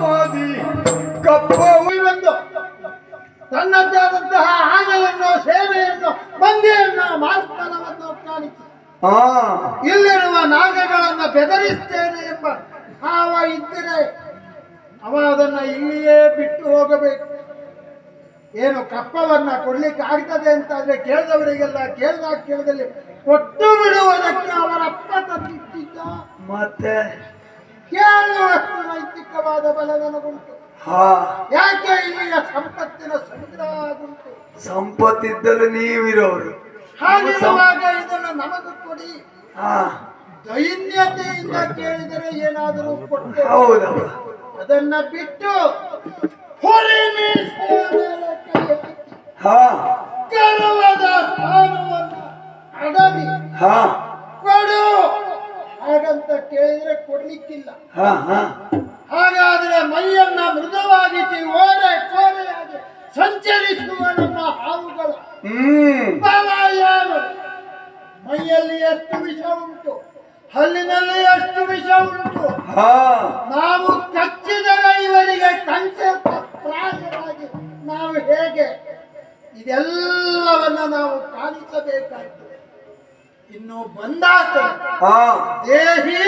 ಬಾದಿ ಕಪ್ಪ ಒಂದು ತನ್ನದೇ ಆದಂತಹ ಆನೆಯನ್ನು ಸೇವೆಯನ್ನು ಮಂದಿಯನ್ನು ಮಾರ್ಪಣವನ್ನು ಕಾಣಿಸಿ. ಹಾ ಇಲ್ಲಿರುವ ನಾಗಗಳನ್ನು ಬೆದರಿಸ್ತೇನೆ ಎಂಬ ಭಾವ ಇದ್ದರೆ ಅವ ಅದನ್ನ ಇಲ್ಲಿಯೇ ಬಿಟ್ಟು ಹೋಗಬೇಕು. ಏನು ಕಪ್ಪವನ್ನ ಕೊಡ್ಲಿಕ್ಕೆ ಆಗ್ತದೆ ಅಂತ ಆದ್ರೆ ಕೇಳಿದವರಿಗೆಲ್ಲ ಕೇಳಿದ ಕೇಳದಲ್ಲಿ ಕೊಟ್ಟು ಬಿಡುವುದಕ್ಕೆ ಅವರ ಅಪ್ಪ ತಂದಿಟ್ಟಿದ್ದ. ಮತ್ತೆ? ಕೇಳುವಷ್ಟು ನೈತಿಕವಾದ ಬಲ ನನಗುಂಟು? ಹಾ. ಯಾಕೆ ಇಲ್ಲಿಯ ಸಂಪತ್ತಿನ ಸಮುದ್ರ ಆಗುಂಟು ಸಂಪತ್ತಿದ್ದಲು ನೀವಿರೋರು. ಹಾಗಿರುವಾಗ ಇದನ್ನು ನಮಗೂ ಕೊಡಿ. ಹಾ. ದೈನ್ಯತೆಯಿಂದ ಕೇಳಿದರೆ ಏನಾದರೂ ಕೊಟ್ಟು. ಹೌದವ ಅದನ್ನ ಬಿಟ್ಟು ಹೊರೆ ಗರ್ವದ ಸ್ಥಾನವನ್ನು ಅಡವಿ. ಹಾ. ಹಾಗಂತ ಕೇಳಿದ್ರೆ ಕೊಡ್ಲಿಕ್ಕಿಲ್ಲ. ಹಾಗಾದ್ರೆ ಮೈಯನ್ನ ಮೃದುವಾಗಿ ಓರೆ ಕೋರೆಯಾಗಿ ಸಂಚರಿಸುವ ನಮ್ಮ ಹಾವುಗಳು. ಮೈಯಲ್ಲಿ ಎಷ್ಟು ವಿಷ ಉಂಟು? ಹಲ್ಲಿನಲ್ಲಿ ಎಷ್ಟು ವಿಷ ಉಂಟು? ನಾವು ಕಚ್ಚಿದರೆ ಇವರಿಗೆ ಕಂಚೆ ಪ್ರಾಯವಾಗಿ ನಾವು ಹೇಗೆ? ಇದೆಲ್ಲವನ್ನ ನಾವು ಕಾಣಿಸಬೇಕಾಗ್ತದೆ ಇನ್ನು ಬಂದಾತ. ಹಾ. ದೇಹಿ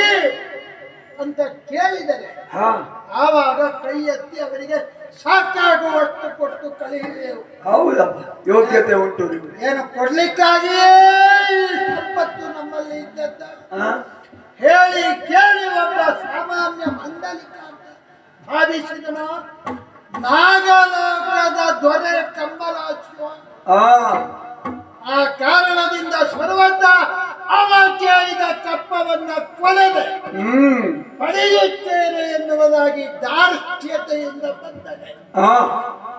ಅಂತ ಕೇಳಿದರೆ ಹಾ. ಆವಾಗ ಕೈ ಎತ್ತಿ ಅವರಿಗೆ ಸಾಕಾಗುವಷ್ಟು ಕೊಟ್ಟು ಕಳಿಯೆವು ಹೌದಪ್ಪ. ಯೋಗ್ಯತೆ ಉಂಟು ಏನು ಕೊಡ್ಲಿಕ್ಕಾಗಿಯೇ ಈ ಸಂಪತ್ತು ನಮ್ಮಲ್ಲಿ ಇದ್ದದ್ದ. ಹಾ. ಹೇಳಿ ಕೇಳಿ ಒಬ್ಬ ಸಾಮಾನ್ಯ ಮಂಡಲಿಕ ಭಾವಿಸಿದನ ನಾಗಲೋಕದ ದೊರೆ ಕಂಬಲಾಚುವ ಆ ಅವ ಕೇಳಿದ ಕಪ್ಪವನ್ನ ಕೊಲೆದೆ ಪಡೆಯುತ್ತೇನೆ ಎನ್ನುವುದಾಗಿ ದಾರ್ಢ್ಯತೆಯಿಂದ ಬಂದರೆ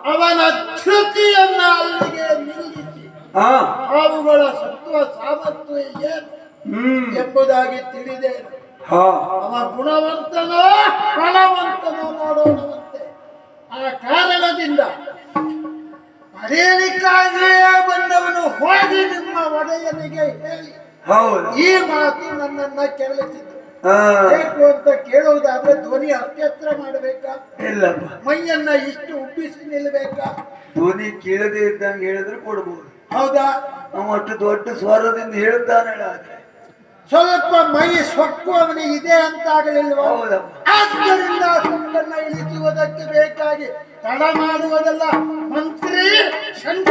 ಅವನ ಧೃತಿಯನ್ನ ಅಲ್ಲಿಗೆ ನಿಲ್ಲಿಸಿ ಅವುಗಳ ಸತ್ವ ಸಾಮರ್ಥ್ಯ ಏನು ಹ್ಮ್. ಎಂಬುದಾಗಿ ತಿಳಿದೆ ಅವ ಗುಣವಂತನೋ ಹೌದು. ಈ ಮಾತು ನನ್ನನ್ನ ಕೆರಳಿಸಿತು. ಹಾ ಬೇಕು ಅಂತ ಕೇಳುವುದಾದ್ರೆ ಧ್ವನಿ ಅತ್ಯತ್ರ ಮಾಡಬೇಕಾ? ಇಲ್ಲ ಮೈಯನ್ನ ಇಷ್ಟು ಉಬ್ಬಿಸಿ ನಿಲ್ಬೇಕಾ ಧ್ವನಿ ಕೇಳದೆ ಇದ್ದಂಗೆ ಹೇಳಿದ್ರೆ ಕೊಡ್ಬೋದು. ಹೌದಾ? ಅವ ಅಷ್ಟು ದೊಡ್ಡ ಸ್ವರದಿಂದ ಹೇಳ್ತಾನೆ ಸ್ವಲ್ಪ ಮೈ ಸೊಕ್ಕು ಅವನಿಗೆ ಇದೆ ಅಂತಾಗಲಿಲ್ವಾ? ಹೌದಪ್ಪ. ಆದ್ದರಿಂದ ಸೊಕ್ಕನ್ನ ಇಳಿಸುವುದಕ್ಕೆ ಬೇಕಾಗಿ ತಡ ಮಾಡುವುದಲ್ಲ. ಮಂತ್ರಿ ಗೆಲುವ